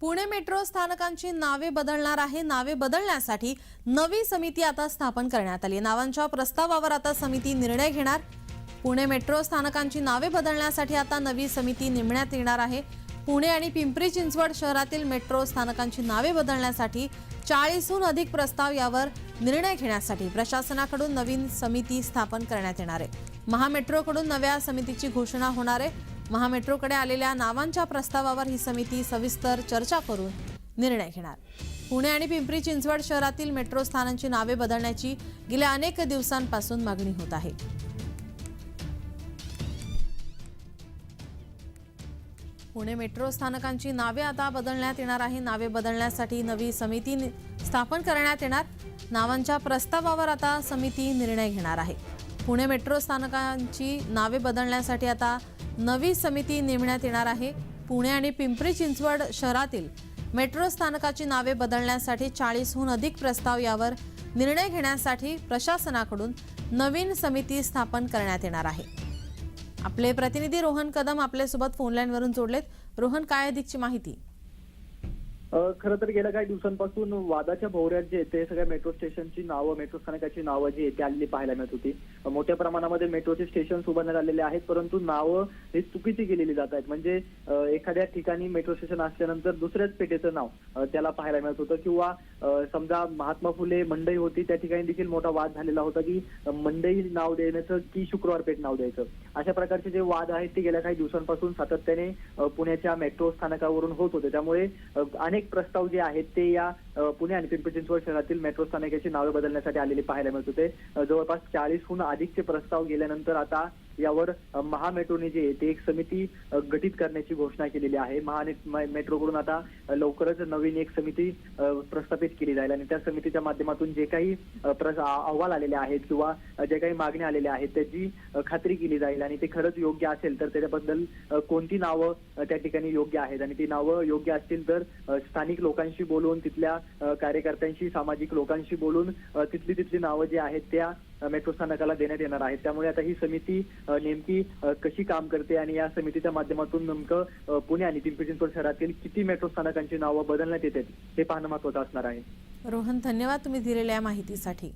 Pune metro स्थानकांची नावे बदलणार आहे. नावे बदलण्यासाठी नवी समिती आता स्थापन करण्यात आली नावांच्या प्रस्तावावर आता समिती निर्णय घेणार. पुणे मेट्रो स्थानकांची नावे बदलण्यासाठी आता नवी समिती नेमण्यात येणार आहे. पुणे आणि पिंपरी चिंचवड शहरातील मेट्रो स्थानकांची नावे बदलण्यासाठी चाळीसहून अधिक प्रस्ताव यावर निर्णय घेण्यासाठी प्रशासनाकडून नवीन समिती स्थापन करण्यात येणार आहे. महामेट्रोकडून नव्या समितीची घोषणा होणार आहे. महामेट्रोकडे आलेल्या नावांच्या प्रस्तावावर ही समिती सविस्तर चर्चा करून निर्णय घेणार. पुणे आणि पिंपरी चिंचवड शहरातील मेट्रो स्थानांची नावे बदलण्याची गेल्या अनेक दिवसांपासून मागणी होत आहे. पुणे मेट्रो स्थानकांची नावे आता बदलण्यात येणार आहे. नावे बदलण्यासाठी नवी समिती स्थापन करण्यात येणार. नावांच्या प्रस्तावावर आता समिती निर्णय घेणार आहे. पुणे मेट्रो स्थानकांची नावे बदलण्यासाठी आता नवी समिती नेमण्यात येणार आहे. पुणे आणि पिंपरी चिंचवड शहरातील मेट्रो स्थानकाची नावे बदलण्यासाठी चाळीसहून अधिक प्रस्ताव यावर निर्णय घेण्यासाठी प्रशासनाकडून नवीन समिती स्थापन करण्यात येणार आहे. आपले प्रतिनिधी रोहन कदम आपल्यासोबत फोनलाईनवरून जोडलेत. रोहन काय अधिकची माहिती? खरं तर गेल्या काही दिवसांपासून वादाच्या भोवऱ्यात जे ते सगळ्या मेट्रो स्टेशनची नावं मेट्रो स्थानकाची नावं जी आहेत ती आलेली पाहायला मिळत होती. मोठ्या प्रमाणामध्ये मेट्रोचे स्टेशन उभारण्यात आलेले आहेत परंतु नावं ही चुकीची केलेली जात आहेत. म्हणजे एखाद्या ठिकाणी मेट्रो स्टेशन असल्यानंतर दुसऱ्याच पेठेचं नाव त्याला पाहायला मिळत होतं. किंवा समजा महात्मा फुले मंडई होती त्या ठिकाणी देखील मोठा वाद झालेला होता की मंडई नाव देण्याचं की शुक्रवार पेठ नाव द्यायचं? अशा प्रकारचे जे वाद आहेत ते गेल्या काही दिवसांपासून सातत्याने पुण्याच्या मेट्रो स्थानकावरून होत होते. त्यामुळे अनेक अनेक प्रस्ताव जे आहेत ते या पुणे आणि पिंपरी चिंचवड शहरातील मेट्रो स्थानकाची नावे बदलण्यासाठी आलेली पाहायला मिळत होते. जवळपास चाळीसहून अधिकचे प्रस्ताव गेल्यानंतर आता यावर महामेट्रोने जे आहे ते एक समिती गठीत करण्याची घोषणा केलेली आहे. महाने मेट्रोकडून आता लवकरच नवीन एक समिती प्रस्थापित केली जाईल. आणि त्या समितीच्या माध्यमातून जे काही अहवाल आलेले आहेत किंवा जे काही मागण्या आलेल्या आहेत त्याची खात्री केली जाईल. आणि ते खरंच योग्य असेल तर त्याच्याबद्दल कोणती नावं त्या ठिकाणी योग्य आहेत? आणि ती नावं योग्य असतील तर स्थानिक लोकांशी बोलून तिथल्या कार्यकर्त्यांशी सामाजिक लोकांशी बोलून तिथली तिथली नावं जी आहेत त्या मेट्रो स्थानकाला देण्यात येणार आहेत त्यामुळे आता ही समिती नेमकी कशी काम करते आणि या समितीच्या माध्यमातून नेमकं पुणे आणि पिंपरी चिंचवड शहरातील किती मेट्रो स्थानकांची नावं बदलण्यात येतात हे पाहणं महत्वाचं असणार आहे. रोहन धन्यवाद तुम्ही दिलेल्या माहितीसाठी.